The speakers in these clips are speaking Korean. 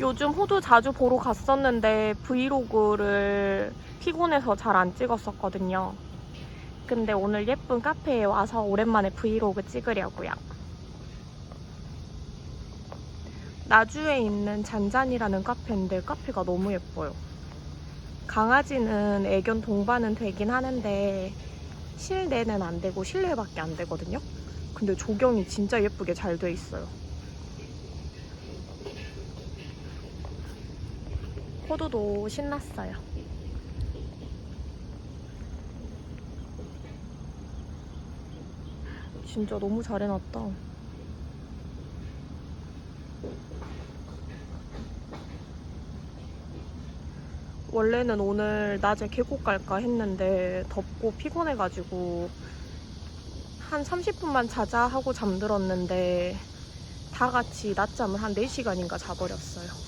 요즘 호두 자주 보러 갔었는데 브이로그를 피곤해서 잘 안 찍었었거든요. 근데 오늘 예쁜 카페에 와서 오랜만에 브이로그 찍으려고요. 나주에 있는 잔잔이라는 카페인데 카페가 너무 예뻐요. 강아지는 애견 동반은 되긴 하는데 실내는 안 되고 실내밖에 안 되거든요. 근데 조경이 진짜 예쁘게 잘 돼 있어요. 호두도 신났어요. 진짜 너무 잘 해놨다. 원래는 오늘 낮에 계곡 갈까 했는데 덥고 피곤해가지고 한 30분만 자자 하고 잠들었는데 다 같이 낮잠을 한 4시간인가 자버렸어요.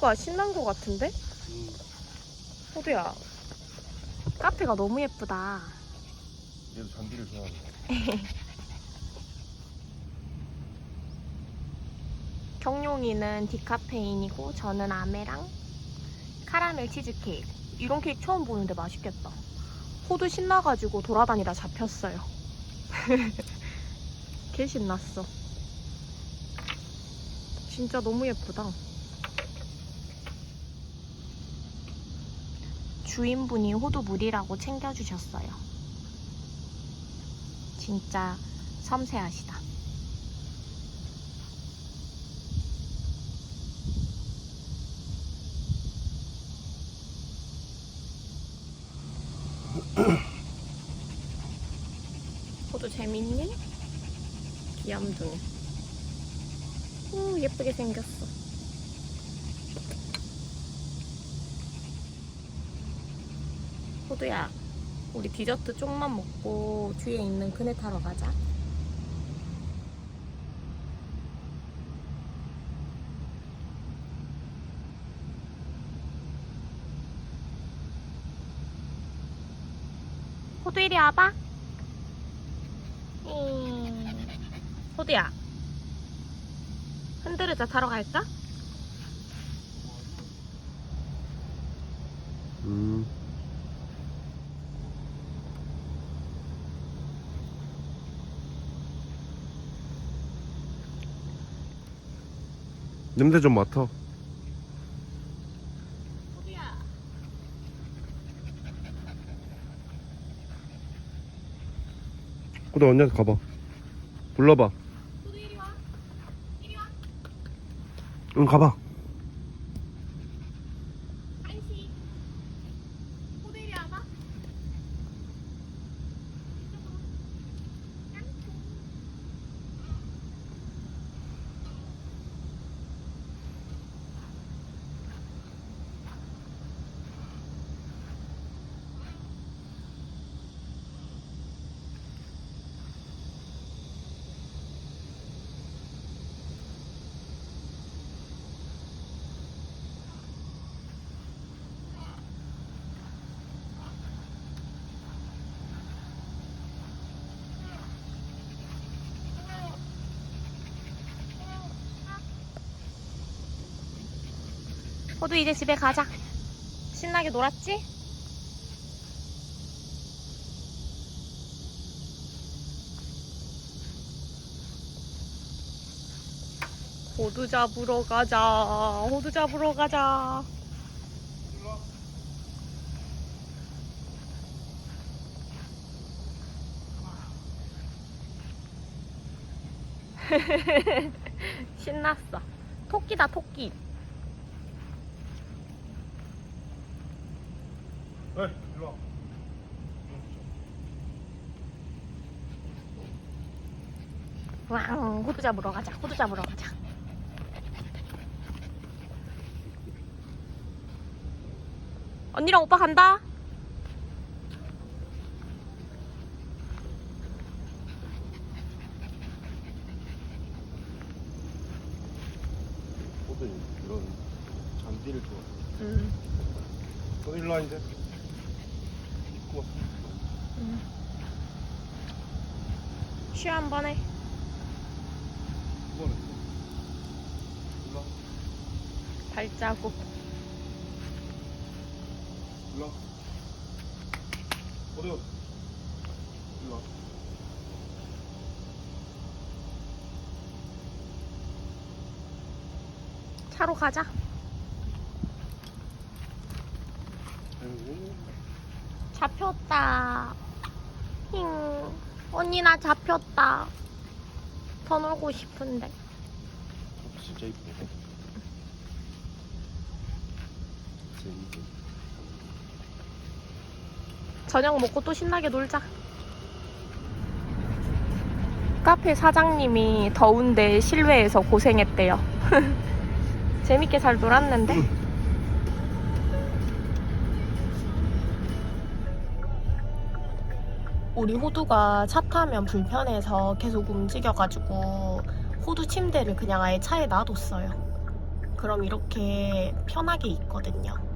호두가 신난 것 같은데? 호두야, 카페가 너무 예쁘다. 얘도 잔디를 좋아하는 경룡이는 디카페인이고 저는 아메랑 카라멜 치즈케이크. 이런 케이크 처음 보는데 맛있겠다. 호두 신나가지고 돌아다니다 잡혔어요. 개 신났어. 진짜 너무 예쁘다. 주인분이 호두 물이라고 챙겨주셨어요. 진짜 섬세하시다. 호두 재밌니? 귀염둥이. 오, 예쁘게 생겼어. 호두야, 우리 디저트 쪽만 먹고 뒤에 있는 그네 타러 가자. 호두 이리 와봐. 음, 호두야. 흔들의자 타러 갈까? 음. 냄새 좀 맡아. 호두 언니한테 가봐. 불러봐. 호두 이리 와. 이리 와. 응, 가봐. 한시. 호두 이리 와봐. 호두 이제 집에 가자. 신나게 놀았지? 호두 잡으러 가자. 호두 잡으러 가자. 신났어. 토끼다, 토끼. 에이, 일로 와. 왕, 호두 잡으러 가자. 호두 잡으러 가자. 언니랑 오빠 간다. 호두 이런 잔디를 좋아해. 음. 호두 일로 와, 이제. 입고 와. 쉬한번 해. 이번에 일로 와 발자국. 일로 와 어디요 일로 와 차로 가자. 잡혔다. 힝. 언니 나 잡혔다. 더 놀고 싶은데. 어, 진짜 이쁘다 재밌게 저녁 먹고 또 신나게 놀자. 카페 사장님이 더운데 실외에서 고생했대요. 재밌게 잘 놀았는데? 우리 호두가 차 타면 불편해서 계속 움직여가지고 호두 침대를 그냥 아예 차에 놔뒀어요. 그럼 이렇게 편하게 있거든요.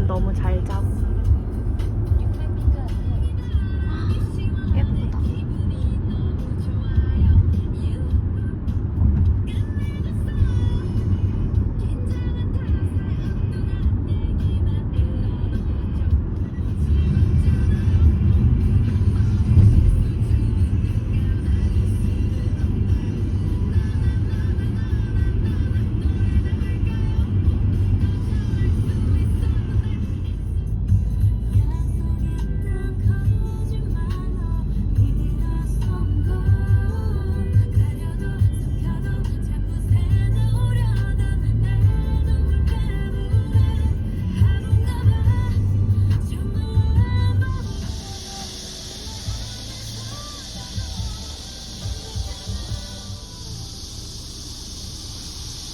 너무 잘 자고.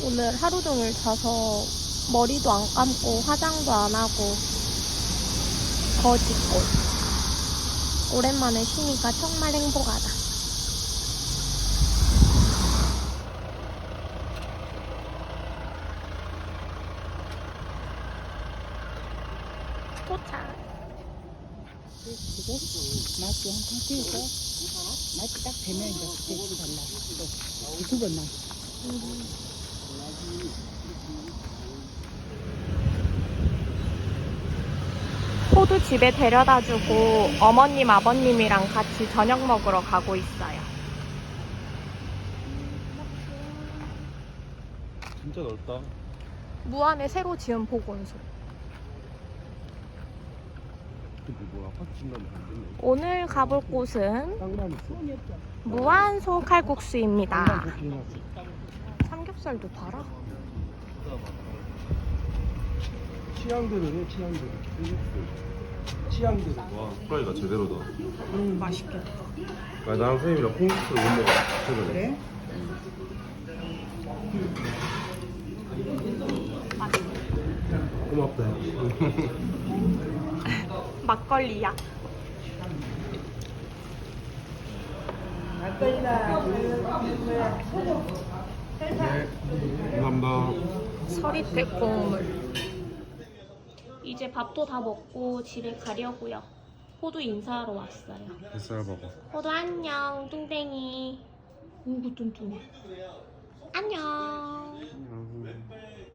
오늘 하루 종일 자서 머리도 안 감고 화장도 안 하고 거짓고 오랜만에 쉬니까 정말 행복하다. 도착. 그리고 맛도 한통 띄우고 맛이 딱 되면 이제 그때 두번 나. 또두번 나. 호두 집에 데려다주고 어머님 아버님이랑 같이 저녁 먹으러 가고 있어요. 진짜 넓다 무안에 새로 지은 보건소. 근데 뭐야 확 중간에 안 됐네 오늘 가볼 곳은 땅만 있어 무안 소 칼국수입니다. 땅만 그렇게 해놨어 삼겹살도 팔아? 취향대로 해 취향대로 취향대로 와 후라이가 제대로다 음, 맛있겠다. 아, 나랑 선생님이랑 콩국수 못 먹어 최근에 그래? 고맙다 막걸리야. 네 감사합니다 서리태 국물. 이제 밥도 다 먹고 집에 가려고요. 호두 인사하러 왔어요. 뱃살 먹어 호두 안녕, 뚱땡이. 오구 뚱뚱해. 안녕. 안녕